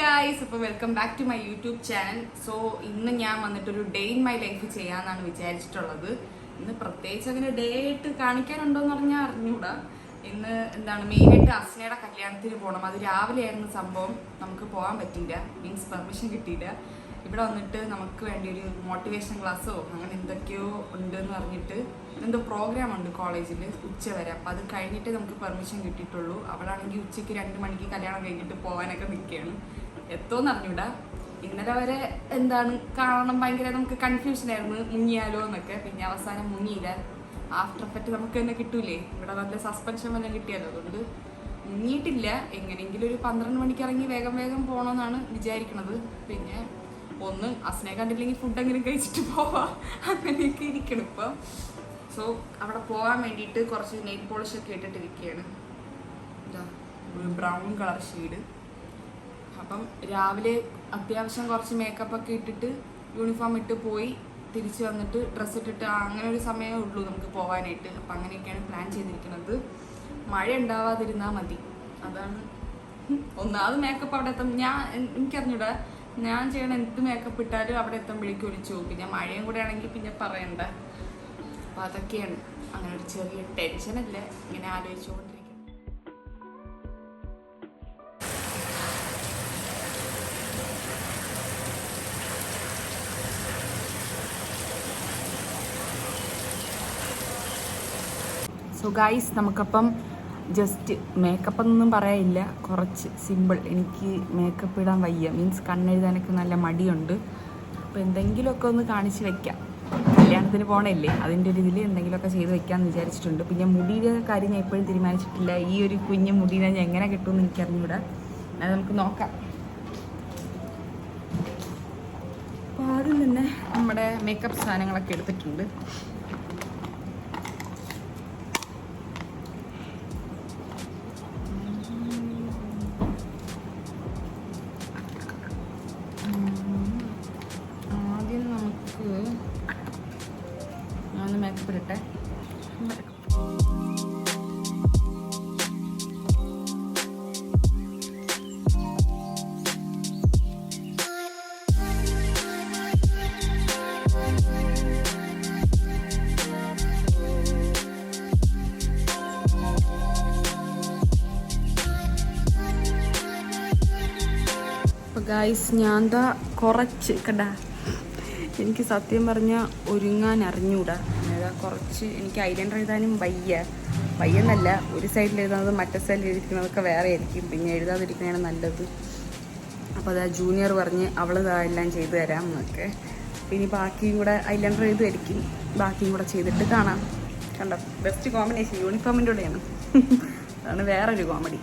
Guys അപ്പോൾ welcome back to my YouTube channel so ഇന്ന് ഞാൻ വന്നിട്ടൊരു ഡേ ഇൻ മൈ ലൈഫ് ചെയ്യാമെന്നാണ് വിചാരിച്ചിട്ടുള്ളത്. ഇന്ന് പ്രത്യേകിച്ച് അങ്ങനെ ഡേ ആയിട്ട് കാണിക്കാനുണ്ടോ എന്ന് പറഞ്ഞാൽ അറിഞ്ഞൂടാ. ഇന്ന് എന്താണ് മെയിനായിട്ട് അസ്നയുടെ കല്യാണത്തിന് പോകണം അത് രാവിലെ ആയിരുന്നു സംഭവം. നമുക്ക് പോകാൻ പറ്റില്ല മീൻസ് പെർമിഷൻ കിട്ടിയില്ല. ഇവിടെ വന്നിട്ട് നമുക്ക് വേണ്ടി ഒരു മോട്ടിവേഷൻ ക്ലാസ്സോ അങ്ങനെ എന്തൊക്കെയോ ഉണ്ടെന്ന് പറഞ്ഞിട്ട് എന്തോ പ്രോഗ്രാം ഉണ്ട് കോളേജിൽ ഉച്ച വരെ. അപ്പോൾ അത് കഴിഞ്ഞിട്ട് നമുക്ക് പെർമിഷൻ കിട്ടിയിട്ടുള്ളൂ. അവളാണെങ്കിൽ ഉച്ചയ്ക്ക് രണ്ട് മണിക്ക് കല്യാണം കഴിഞ്ഞിട്ട് പോകാനൊക്കെ നിൽക്കുകയാണ്. എത്തോന്ന് അറിഞ്ഞൂടാ. ഇന്നലെ വരെ എന്താണ് കാണണം ഭയങ്കര നമുക്ക് കൺഫ്യൂഷൻ ആയിരുന്നു മുങ്ങിയാലോ എന്നൊക്കെ. പിന്നെ അവസാനം മുങ്ങിയില്ല. ആഫ്റ്റർ എഫക്റ്റ് നമുക്ക് തന്നെ കിട്ടൂലേ. ഇവിടെ നല്ല സസ്പെൻഷൻ വല്ലതും കിട്ടിയാലോ? അതുകൊണ്ട് മുങ്ങിയിട്ടില്ല. എങ്ങനെയെങ്കിലും ഒരു പന്ത്രണ്ട് മണിക്ക് ഇറങ്ങി വേഗം വേഗം പോകണമെന്നാണ് വിചാരിക്കണത്. പിന്നെ ഒന്ന് അസ്നെ കണ്ടില്ലെങ്കിൽ ഫുഡ് എങ്ങനെ കഴിച്ചിട്ട് പോവാം. അങ്ങനെയൊക്കെ ഇരിക്കണം ഇപ്പം. സോ അവിടെ പോകാൻ വേണ്ടിയിട്ട് കുറച്ച് നെയിൽ പോളിഷ് ഒക്കെ ഇട്ടിട്ടിരിക്കുകയാണ് ബ്രൗൺ കളർ ഷെയ്ഡ് അപ്പം രാവിലെ അത്യാവശ്യം കുറച്ച് മേക്കപ്പ് ഒക്കെ ഇട്ടിട്ട് യൂണിഫോം ഇട്ട് പോയി തിരിച്ചു വന്നിട്ട് ഡ്രസ്സ് ഇട്ടിട്ട് അങ്ങനെ ഒരു സമയമേ ഉള്ളൂ നമുക്ക് പോകാനായിട്ട് അപ്പം അങ്ങനെയൊക്കെയാണ് പ്ലാൻ ചെയ്തിരിക്കുന്നത്. മഴ ഉണ്ടാവാതിരുന്നാൽ മതി. അതാണ് ഒന്നാമത് മേക്കപ്പ് അവിടെ എത്തും. ഞാൻ എനിക്കറിഞ്ഞൂടാ ഞാൻ ചെയ്യണ എന്ത് മേക്കപ്പ് ഇട്ടാലും അവിടെ എത്തുമ്പോഴേക്കും ഒലിച്ചു പോകും പിന്നെ മഴയും കൂടെ ആണെങ്കിൽ പിന്നെ പറയണ്ട. അപ്പം അതൊക്കെയാണ്. അങ്ങനെ ഒരു ചെറിയ ടെൻഷനല്ലേ ഇങ്ങനെ ആലോചിച്ചുകൊണ്ടിരിക്കുന്നത് സോ ഗൈസ് നമുക്കപ്പം ജസ്റ്റ് മേക്കപ്പ് ഒന്നും പറയാനില്ല. കുറച്ച് സിമ്പിൾ എനിക്ക് മേക്കപ്പ് ഇടാൻ വയ്യ. മീൻസ് കണ്ണെഴുതാനൊക്കെ നല്ല മടിയുണ്ട്. അപ്പോൾ എന്തെങ്കിലുമൊക്കെ ഒന്ന് കാണിച്ച് വെക്കാം. കല്യാണത്തിന് പോകണല്ലേ അതിന്റെ ഒരു ഇതിൽ എന്തെങ്കിലുമൊക്കെ ചെയ്ത് വെക്കാമെന്ന് വിചാരിച്ചിട്ടുണ്ട്. പിന്നെ മുടിയുടെ കാര്യം ഞാൻ എപ്പോഴും തീരുമാനിച്ചിട്ടില്ല. ഈ ഒരു കുഞ്ഞു മുടീനെ ഞാൻ എങ്ങനെ കിട്ടുമെന്ന് എനിക്കറിഞ്ഞൂടാ. അത് നമുക്ക് നോക്കാം. അപ്പോൾ ആദ്യം തന്നെ നമ്മുടെ മേക്കപ്പ് സാധനങ്ങളൊക്കെ എടുത്തിട്ടുണ്ട്. ഗായ്സ് ഞാൻ എന്താ കുറച്ച് കണ്ട എനിക്ക് സത്യം പറഞ്ഞാൽ ഒരുങ്ങാൻ അറിഞ്ഞൂടാ. അതാ കുറച്ച് എനിക്ക് ഐലൻഡർ എഴുതാനും വയ്യ. വയ്യെന്നല്ല ഒരു സൈഡിൽ എഴുതുന്നത് മറ്റേ സൈഡിൽ എഴുതിക്കുന്നതൊക്കെ വേറെ ആയിരിക്കും. പിന്നെ എഴുതാതിരിക്കുന്നതാണ് നല്ലത്. അപ്പോൾ അതാ ജൂനിയർ പറഞ്ഞ് അവൾ ഇതാ എല്ലാം ചെയ്തു തരാം എന്നൊക്കെ പിന്നെ ബാക്കിയും കൂടെ ഐലൻഡർ എഴുതുമായിരിക്കും. ബാക്കിയും കൂടെ ചെയ്തിട്ട് കാണാം. കണ്ടോ? ബെസ്റ്റ് കോമ്പിനേഷൻ യൂണിഫോമിന്റെ കൂടെയാണ്. അതാണ് വേറൊരു കോമഡി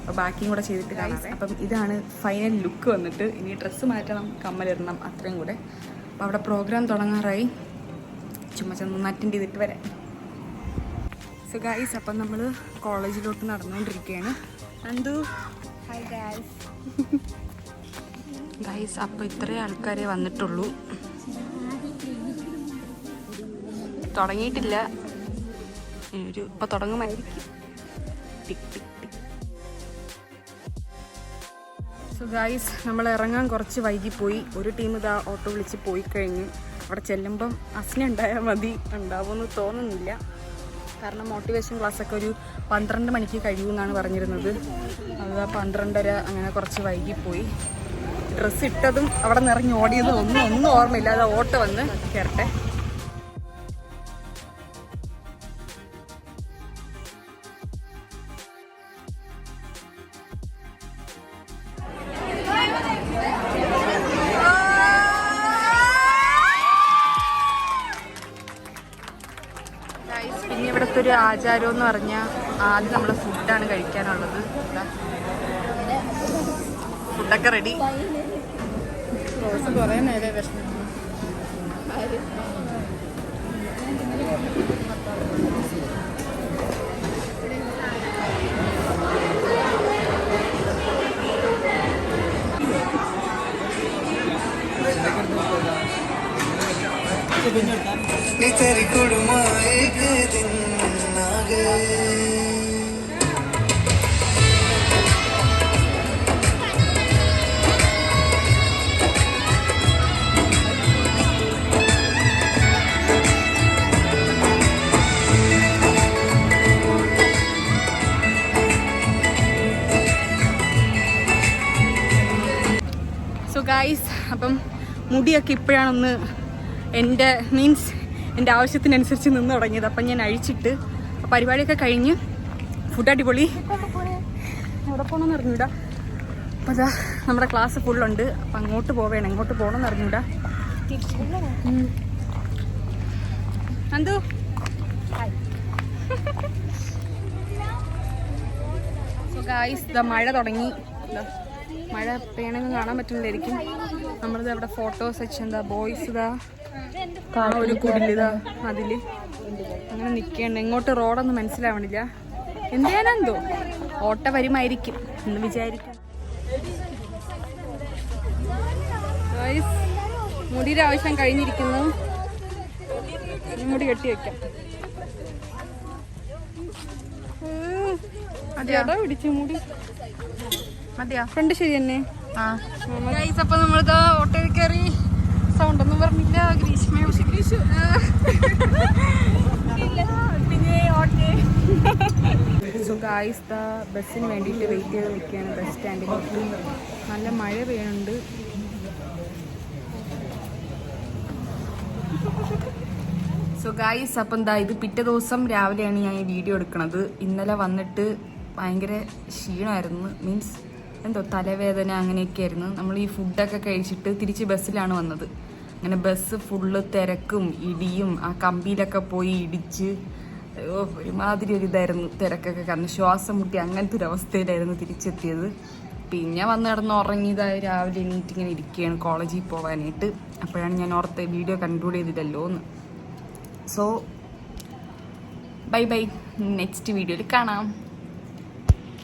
അപ്പോൾ ബാക്കിയും കൂടെ ചെയ്തിട്ട് കാണാം അപ്പം ഇതാണ് ഫൈനൽ ലുക്ക് വന്നിട്ട്. ഇനി ഡ്രസ്സ് മാറ്റണം കമ്മലിടണം അത്രയും കൂടെ. അപ്പോൾ അവിടെ പ്രോഗ്രാം തുടങ്ങാറായി. ചുമ്മാ ചെന്ന് അറ്റൻഡ് ചെയ്തിട്ട് വരാം. സോ ഗൈസ് അപ്പം നമ്മൾ കോളേജിലോട്ട് നടന്നുകൊണ്ടിരിക്കുകയാണ് എന്തു ഹായ് ഗൈസ് ഗൈസ് അപ്പോൾ ഇത്രയും ആൾക്കാരെ വന്നിട്ടുള്ളൂ. തുടങ്ങിയിട്ടില്ല. ഒരു ഇപ്പോൾ തുടങ്ങുമായിരിക്കും. Tick tick. സോ ഗൈസ് നമ്മൾ ഇറങ്ങാൻ കുറച്ച് വൈകിപ്പോയി. ഒരു ടീം ഇതാ ഓട്ടോ വിളിച്ച് പോയി കഴിഞ്ഞു. അവിടെ ചെല്ലുമ്പം അസ്ന ഉണ്ടായാൽ മതി ഉണ്ടാവുമെന്ന് തോന്നുന്നില്ല. കാരണം മോട്ടിവേഷൻ ക്ലാസ്സൊക്കെ ഒരു പന്ത്രണ്ട് മണിക്ക് കഴിയുമെന്നാണ് പറഞ്ഞിരുന്നത്. അത് ആ പന്ത്രണ്ടര അങ്ങനെ കുറച്ച് വൈകിപ്പോയി. ഡ്രസ്സ് ഇട്ടതും അവിടെ നിന്ന് ഇറങ്ങി ഓടിയതും ഒന്നും ഒന്നും ഓർമ്മയില്ല അത് ഓട്ടോ വന്ന് കയറട്ടെ ഒരു ആചാരം എന്ന് പറഞ്ഞാൽ ആദ്യം നമ്മൾ ഫുഡാണ് കഴിക്കാനുള്ളത് ഇതാ. ഫുഡൊക്കെ റെഡി കുറേ നേരെ വിഷമിക്കുന്നു नी तेरी कुड़मा एक दिन आ गए സോ അപ്പം മുടിയൊക്കെ ഇപ്പോഴാണൊന്ന് എന്റെ മീൻസ് എന്റെ ആവശ്യത്തിനനുസരിച്ച് നിന്ന് തുടങ്ങിയത്. അപ്പം ഞാൻ അഴിച്ചിട്ട് പരിപാടിയൊക്കെ കഴിഞ്ഞ് ഫുഡ് അടിപൊളി. എവിടെ പോകണമെന്ന് അറിഞ്ഞൂടാ. അപ്പോൾ അതാ നമ്മുടെ ക്ലാസ് ഫുള്ളുണ്ട് അപ്പം അങ്ങോട്ട് പോവേണം. എങ്ങോട്ട് പോകണമെന്ന് അറിഞ്ഞൂടാ. എന്തു മഴ തുടങ്ങി. മഴ പെയ്യണമെന്ന് കാണാൻ പറ്റുന്നില്ലായിരിക്കും. നമ്മളിത് അവിടെ ഫോട്ടോസ് എന്താ ബോയ്സ് ഇതാ ഒരു കുടിലിതാ അതിൽ. അങ്ങനെ നിൽക്കണ്ട ഇങ്ങോട്ട് റോഡൊന്നും മനസ്സിലാവണില്ല. എന്ത് ചെയ്യാനെന്തോ ഓട്ട വരുമായിരിക്കും എന്ന് വിചാരിക്കാം. മുടിയുടെ ആവശ്യം കഴിഞ്ഞിരിക്കുന്നു. മുടി കെട്ടി വെക്കാം. അതെയാ പിടിച്ചു മുടി. മതിയോ? ഫ്രണ്ട് ശരി തന്നെ. അപ്പൊ നമ്മളിതാ ഓട്ടോയിൽ കയറി സൗണ്ട് ഒന്നും പറഞ്ഞില്ല. ഗ്രീഷ്മ ഗ്രീഷു പിന്നെ സോ ഗായ്സ് ദാ ബസ്സിന് വേണ്ടിയിട്ട് വെയിറ്റ് ചെയ്ത് നിൽക്കുകയാണ് ബസ് സ്റ്റാൻഡിൽ നല്ല മഴ പെയ്യുന്നുണ്ട്. സോ ഗായ്സ് അപ്പം എന്താ ഇത് പിറ്റേ ദിവസം രാവിലെയാണ് ഞാൻ ഈ വീഡിയോ എടുക്കുന്നത് ഇന്നലെ വന്നിട്ട് ഭയങ്കര ക്ഷീണമായിരുന്നു മീൻസ് എന്തോ തലവേദന അങ്ങനെയൊക്കെ ആയിരുന്നു. നമ്മൾ ഈ ഫുഡൊക്കെ കഴിച്ചിട്ട് തിരിച്ച് ബസ്സിലാണ് വന്നത്. അങ്ങനെ ബസ് ഫുള്ള് തിരക്കും ഇടിയും ആ കമ്പിയിലൊക്കെ പോയി ഇടിച്ച് ഒരുമാതിരി ഒരു ഇതായിരുന്നു തിരക്കൊക്കെ. കാരണം ശ്വാസം മുട്ടി അങ്ങനത്തെ ഒരു അവസ്ഥയിലായിരുന്നു തിരിച്ചെത്തിയത്. പിന്നെ വന്ന് കിടന്ന് ഉറങ്ങിയതായി രാവിലെ എണീറ്റ് ഇങ്ങനെ ഇരിക്കുകയാണ് കോളേജിൽ പോകാനായിട്ട് അപ്പോഴാണ് ഞാൻ ഓർത്ത് വീഡിയോ കൺക്ലൂഡ് ചെയ്തില്ലല്ലോ എന്ന്. സോ ബൈ ബൈ നെക്സ്റ്റ് വീഡിയോയിൽ കാണാം.